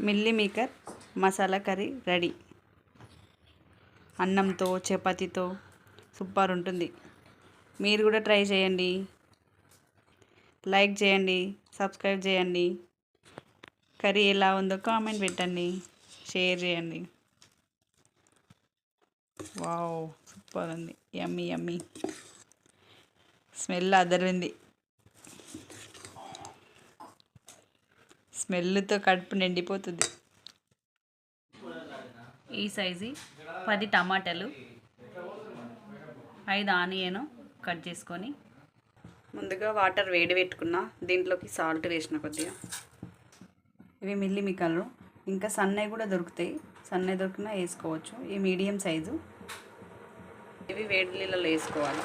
మిల్లీమీకర్ masala curry ready. అన్నంతో చపాతీతో super ఉంటుంది. మీరు కూడా ట్రై చేయండి. లైక్ చేయండి సబ్స్క్రైబ్ చేయండి. కర్రీ ఎలా ఉందో కామెంట్ పెట్టండి షేర్ చేయండి. వావ్ సూపర్ ఉంది. Yummy yummy. స్మెల్ అదరింది. స్మెల్తో కడుపు నిండిపోతుంది. ఈ సైజు పది టమాటాలు ఐదు ఆనియన్ కట్ చేసుకొని ముందుగా వాటర్ వేడి పెట్టుకున్న దీంట్లోకి సాల్ట్ వేసిన కొద్దిగా. ఇవి మిల్లిమికలు ఇంకా సన్నవి కూడా దొరుకుతాయి. సన్నవి దొరికినా వేసుకోవచ్చు. ఈ మీడియం సైజు. ఇవి వేడి నీళ్ళలో వేసుకోవాలి.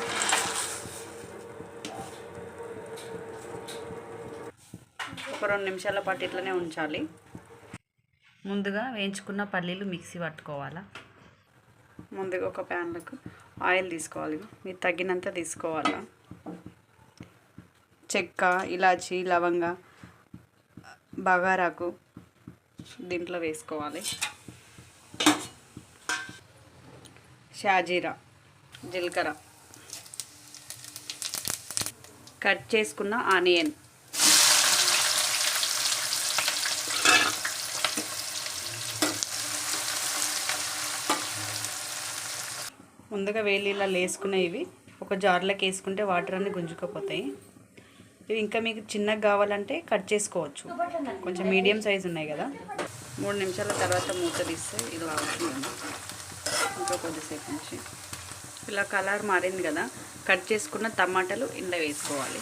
ఒక రెండు నిమిషాల పాటు ఇట్లనే ఉంచాలి. ముందుగా వేయించుకున్న పల్లీలు మిక్సీ పట్టుకోవాలా? ముందుగా ఒక ప్యాన్లకు ఆయిల్ తీసుకోవాలి. మీరు తగినంత తీసుకోవాలా? చెక్క ఇలాచి లవంగ బగారాకు దీంట్లో వేసుకోవాలి. షాజీరా జీలకర్ర. కట్ చేసుకున్న ఆనియన్. ముందుగా వేలు ఇలా ఇవి. ఒక జార్లోకి వేసుకుంటే వాటర్ అన్నీ గుంజుకపోతాయి. ఇవి ఇంకా మీకు చిన్నగా కావాలంటే కట్ చేసుకోవచ్చు. కొంచెం మీడియం సైజ్ ఉన్నాయి కదా. మూడు నిమిషాల తర్వాత మూత తీస్తే ఇది అవుతుంది ఇంకా కొద్దిసేపు నుంచి ఇలా కలర్ మారింది కదా. కట్ చేసుకున్న టమాటాలు ఇంట్లో వేసుకోవాలి.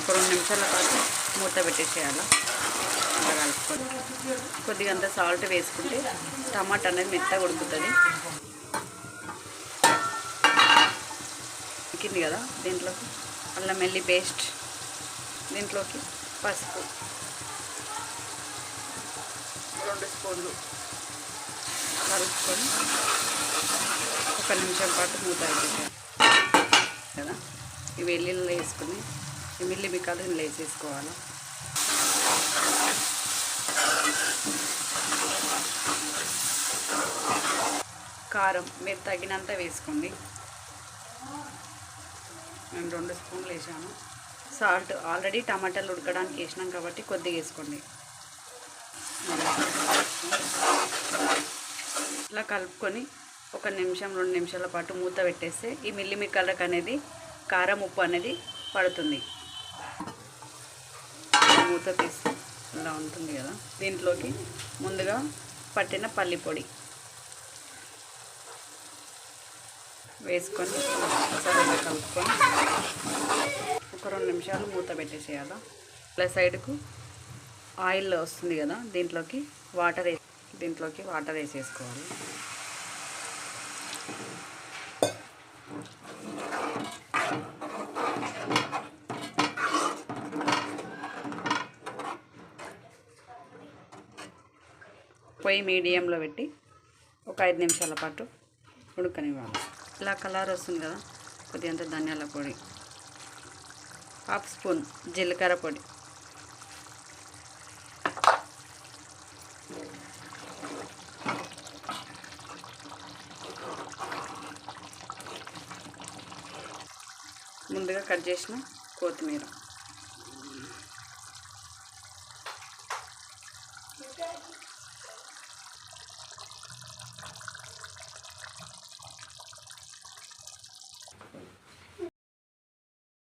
ఒక రెండు నిమిషాల పాటు మూత పెట్టేసేయాలి. అంతా కలుపుకొని కొద్దిగా అంత సాల్ట్ వేసుకుంటే టమాటా అనేది మెత్తగా ఉడుకుతుంది. ఉడికింది కదా దీంట్లోకి? అల్లం వెల్లి పేస్ట్ దీంట్లోకి పసుపు. రెండు స్పూన్లు కలుపుకొని ఒక నిమిషం పాటు మూత అయిపోయింది కదా? ఈ వెల్లుల్లి వేసుకుని ఈ మిల్లి మిక్కాలు వేసేసుకోవాలి. కారం మీరు తగినంత వేసుకోండి. నేను రెండు స్పూన్లు వేసాను. సాల్ట్ ఆల్రెడీ టమాటాలు ఉడకడానికి వేసినాం కాబట్టి కొద్దిగా వేసుకోండి. ఇలా కలుపుకొని ఒక నిమిషం రెండు నిమిషాల పాటు మూత పెట్టేస్తే ఈ మిల్లిమిక్కలకు అనేది కారం ఉప్పు అనేది పడుతుంది. మూత తీసి ఇలా ఉంటుంది కదా. దీంట్లోకి ముందుగా పట్టిన పల్లి పొడి. వేసుకొని సరిగ్గా కలుపుకొని ఒక రెండు నిమిషాలు మూత పెట్టేసేయాలి. ఇలా సైడ్కు ఆయిల్ వస్తుంది కదా దీంట్లోకి వాటర్ వే దీంట్లోకి వాటర్ వేసేసుకోవాలి. పొయ్యి మీడియంలో పెట్టి ఒక ఐదు నిమిషాల పాటు ఉడకనివ్వాలి. ఇలా కలర్ వస్తుంది కదా కొద్దిగంత ధనియాల పొడి. హాఫ్ స్పూన్ జీలకర్ర పొడి. ముందుగా కట్ చేసిన కొత్తిమీర.